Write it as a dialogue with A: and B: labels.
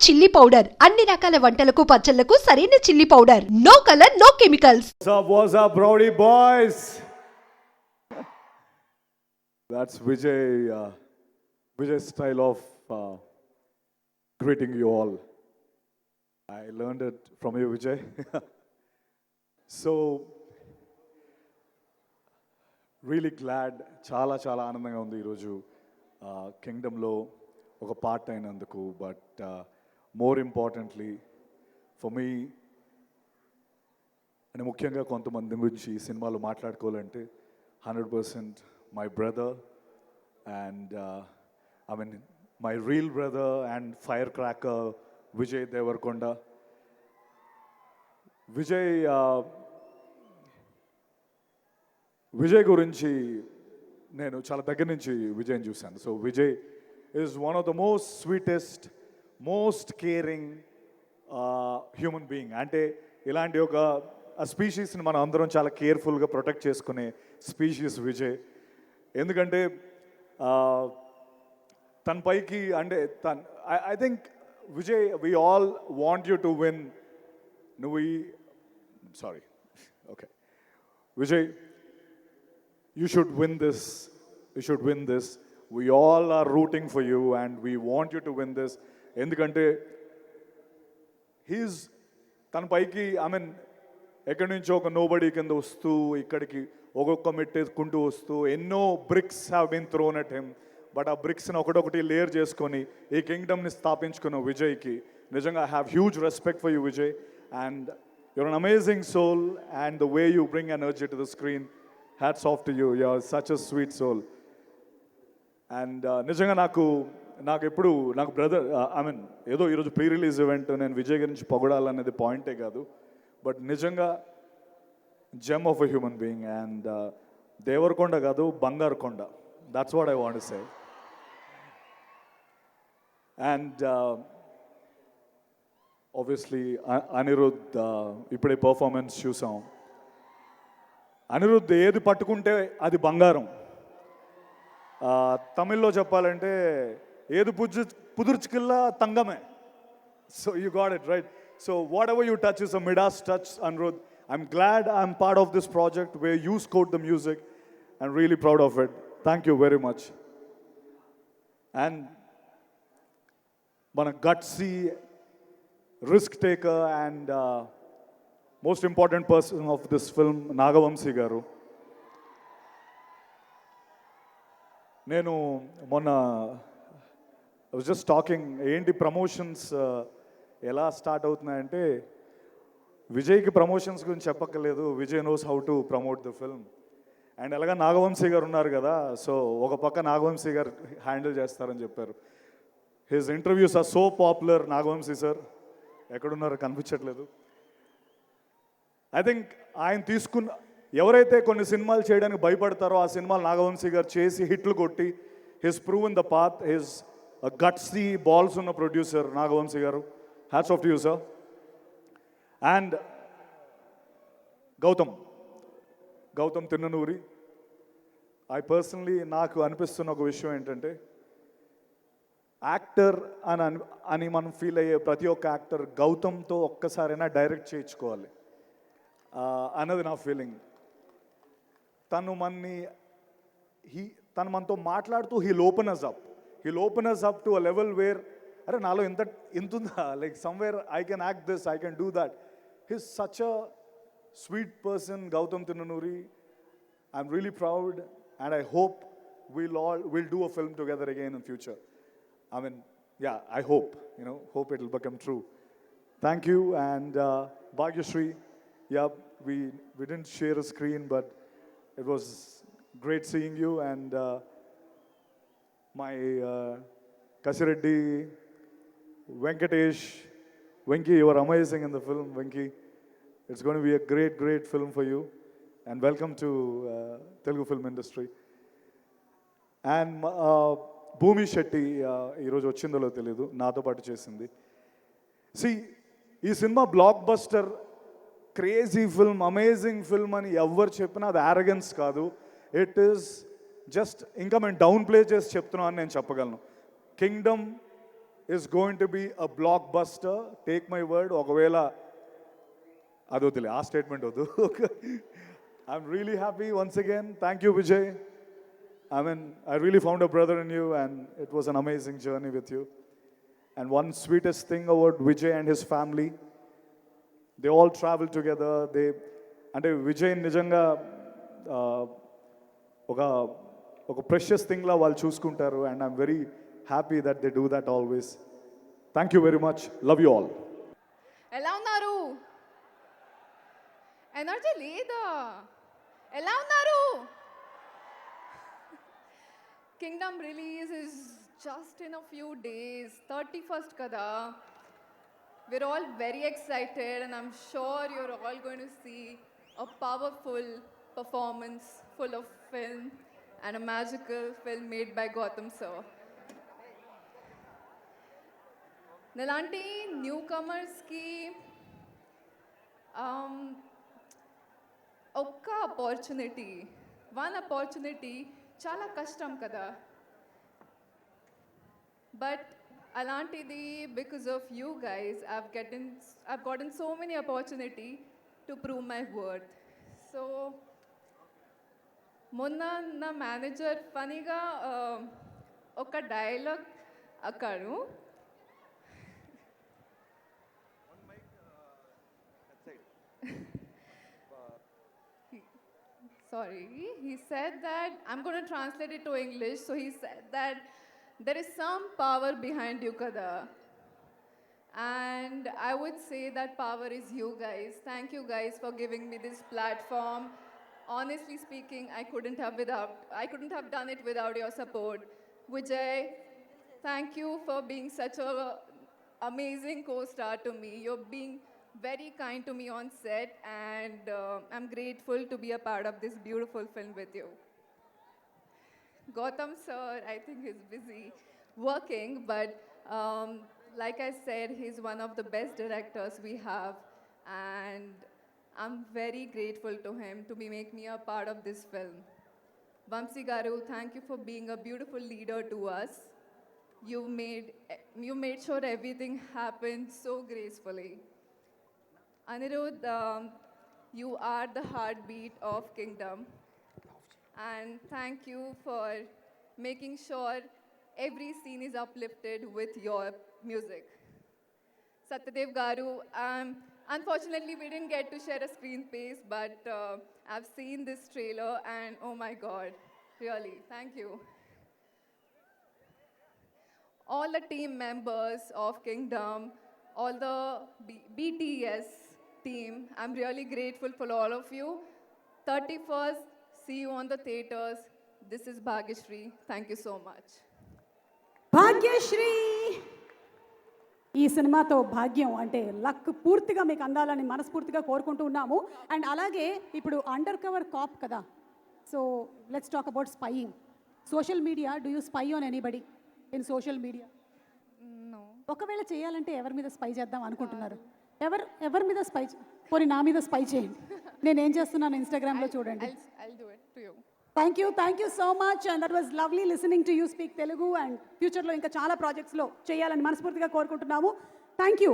A: Chilli powder అన్ని రకాల వంటలకు పచ్చళ్ళకు సరైన chilli
B: powder no colour no chemicals boys that's Vijay Vijay style of greeting you all I learned it from you, Vijay. so, really glad చాలా చాలా ఆనందంగా ఉంది ఈరోజు కింగ్డమ్లో ఒక పార్ట్ అయినందుకు but more importantly for me అని ముఖ్యంగా కొంతమంది గురించి ఈ సినిమాలో మాట్లాడుకోవాలంటే hundred percent my brother and I mean my real brother and fire cracker Vijay Deverakonda Vijay Vijay గురించి నేను చాలా దగ్గర నుంచి విజయ్ని చూశాను. So Vijay is one of the most sweetest most caring human being అంటే ఇలాంటి ఒక స్పీషీస్ని మనం అందరం చాలా కేర్ఫుల్గా ప్రొటెక్ట్ చేసుకునే స్పీషీస్ విజయ్. ఎందుకంటే తన పైకి అంటే తన్ I think Vijay we all want you to win నువ్వు ఈ sorry okay Vijay you should win this you should win this we all are rooting for you and we want you to win this ఎందుకంటే he's తన పైకి I mean ఎక్కడి నుంచో ఒక nobody కింద వస్తూ ఇక్కడికి ఒక్కొక్క మెట్టేసుకుంటూ వస్తూ ఎన్నో bricks have been thrown at him but ఆ బ్రిక్స్ని ఒకటొకటి లేయర్ చేసుకొని ఈ కింగ్డమ్ని స్థాపించుకున్న విజయ్కి నిజంగా I have huge respect for you Vijay and your an amazing soul and the way you bring energy to the screen hats off to you you're such a sweet soul and నిజంగా నాకు నాకు ఎప్పుడు నాకు brother I mean ఏదో ఈరోజు pre release event నేను విజయ్ గురించి పొగడాలనేది పాయింటే కాదు. బట్ నిజంగా gem of a human being and Deverakonda కాదు బంగారు కొండ that's what I want say and obviously Anirudh ఇప్పుడే పర్ఫార్మెన్స్ చూసాం. అనిరుద్ధ్ ఏది పట్టుకుంటే అది బంగారం. తమిళ్ళో చెప్పాలంటే ఏది పుజ్జు పుదుర్చుకిల్లా తంగమే. So you got it right so whatever you touch is a Midas touch Anirudh I'm glad I'm part of this project way you scored the music and really proud of it thank you very much and మన gutsy risk taker and most important person of this film Nagavamsi garu నేను మొన్న just talking ఏంటి promotions uh, ఎలా start అవుతున్నాయంటే విజయ్కి promotions గురించి చెప్పక్కర్లేదు Vijay knows how to promote the film and అలాగా నాగవంశీ గారు ఉన్నారు కదా సో ఒక పక్క నాగవంశీ గారు హ్యాండిల్ చేస్తారని చెప్పారు. His interviews are so popular Nagavamsi sir ఎక్కడున్నారో కనిపించట్లేదు. ఐ థింక్ ఆయన తీసుకున్న ఎవరైతే కొన్ని సినిమాలు చేయడానికి భయపడతారో ఆ సినిమాలు నాగవంశీ గారు చేసి హిట్లు కొట్టి he's prove in the path his gutsy balls ఉన్న producer Nagavamsi garu. Hats off you sir and Gautam Gautam Tinnanuri I personally నాకు అనిపిస్తున్న ఒక విషయం ఏంటంటే యాక్టర్ అని అని అని మనం ఫీల్ అయ్యే ప్రతి ఒక్క యాక్టర్ గౌతమ్తో ఒక్కసారైనా డైరెక్ట్ చేయించుకోవాలి. అన్నది నా ఫీలింగ్ తను మన్ని హీ తను మనతో మాట్లాడుతూ he open us up he'll open us up to a level where అరే నాలో ఇంత ఇంత ఉందా like somewhere I can act this I can do that he's such a sweet person Gautam Tinnanuri I'm really proud and I hope we'll all we'll do a film together again in future. I mean, yeah, I hope, you know, hope it'll become true. Thank you and uh, Bhagyashree. Yeah, we we didn't share a screen, but it was great seeing you and uh, my Kasireddy Venkatesh Venky your amazing in the film Venky. It's gonna be a great great film for you and welcome to Telugu film industry and Bhumi Shetty ఈరోజు వచ్చిందో తెలియదు నాతో పాటు చేసింది. C ఈ cinema blockbuster crazy film amazing film అని ఎవరు చెప్పినా అది యారగెన్స్ కాదు. ఇట్ ఈస్ జస్ట్ ఇంకా మేము డౌన్ ప్లే చేసి చెప్తున్నాం అని నేను చెప్పగలను. Kingdom is going to be a blockbuster. Take my word. ఒకవేళ అది వద్దులే ఆ స్టేట్మెంట్ వద్దు. I'm really happy once again thank you Vijay I mean I really found a brother in you and it was an amazing journey with you and one sweetest thing about Vijay and his family they all travel together they అంటే విజయ్ నిజంగా ఒక ఒక precious థింగ్లా వాళ్ళు చూసుకుంటారు. And I'm very happy that they do that always thank you very much love you all
C: ఎలా ఉన్నారు? Energy లేదా? ఎలా ఉన్నారు? Kingdom release is just in a few days thirty first కదా. We're all very excited and i'm sure you're all going to see a powerful performance full of film. And a magical film made by Gotham sir. ఇలాంటి new కమర్స్కి um, ఒక్క opportunity one opportunity చాలా కష్టం కదా but అలాంటిది because of you guys I've gotten I've gotten so many opportunity to prove my worth so మొన్న నా manager ఫనీగా ఒక డైలాగ్ అక్కాడు sorry, he said that, I'm going to translate it to English. So he said that there is some power behind you, Kada. And I would say that power is you guys. Thank you guys for giving me this platform. Honestly speaking, I couldn't have without I couldn't have done it without your support. Vijay, thank you for being such a amazing co-star to me. You're being very kind to me on set, and uh, I'm grateful to be a part of this beautiful film with you. Gautam sir, I think he's busy working, but um, like I said, he's one of the best directors we have, and I'm very grateful to him to be make me a part of this film. Vamsi Garu, thank you for being a beautiful leader to us. You made you made sure everything happened so gracefully. Anirudh, um, you are the heartbeat of Kingdom. And thank you for making sure every scene is uplifted with your music. Satyadev Garu, um, Unfortunately, we didn't get to share a screen space, but uh, I've seen this trailer and oh my god, really, thank you. All the team members of Kingdom, all the B- BTS team, I'm really grateful for all of you. 31st, see you on the theaters. This is Bhagishri. Thank you so much.
D: Bhagishri. ఈ సినిమాతో భాగ్యం అంటే luck పూర్తిగా మీకు అందాలని మనస్ఫూర్తిగా కోరుకుంటూ ఉన్నాము. అండ్ అలాగే ఇప్పుడు అండర్ కవర్ కాప్ కదా so let's talk about spying social media do you spy on anybody in social
C: media.
D: ఒకవేళ చేయాలంటే ఎవరి మీద స్పై చేద్దాం అనుకుంటున్నారు? ఎవరు ఎవరి మీద స్పై పోనీ నా మీద స్పై చేయండి. నేను ఏం చేస్తున్నాను ఇన్స్టాగ్రామ్లో చూడండి.
C: Thank you
D: thank you so much and that was lovely listening to you speak Telugu and ఫ్యూచర్లో ఇంకా చాలా ప్రాజెక్ట్స్లో చేయాలని మనస్ఫూర్తిగా కోరుకుంటున్నాము. Thank you